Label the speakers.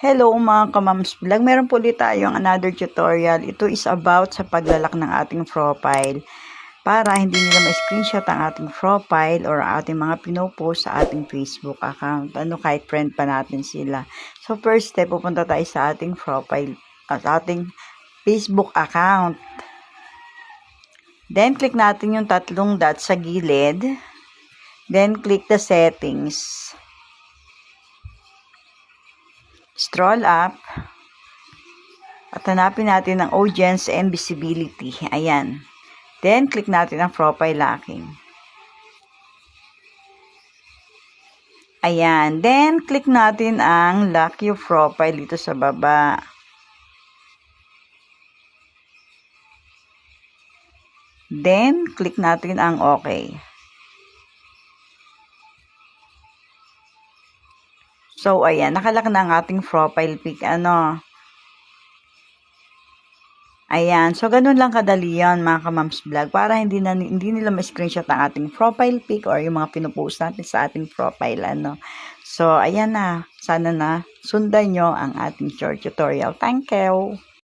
Speaker 1: Hello mga kamams vlog. Meron po ulit tayong another tutorial. Ito is about sa paglalak ng ating profile para hindi nila ma-screenshot ang ating profile or ating mga pinopost sa ating Facebook account. Ano kahit friend pa natin sila. So first step, pupunta tayo sa ating profile at ating Facebook account. Then click natin yung tatlong dots sa gilid. Then click the settings. Scroll up. At hanapin natin ang audience and visibility. Ayan. Then, click natin ang profile locking. Ayan. Then, click natin ang lock your profile dito sa baba. Then, click natin ang okay. So, ayan, nakalak na ang ating profile pic, ano. Ayan, so ganun lang kadali yan, mga kamams vlog, para hindi, na, hindi nila ma-screenshot ang ating profile pic or yung mga pinupost natin sa ating profile, ano. So, ayan na, sana na sundan nyo ang ating short tutorial. Thank you!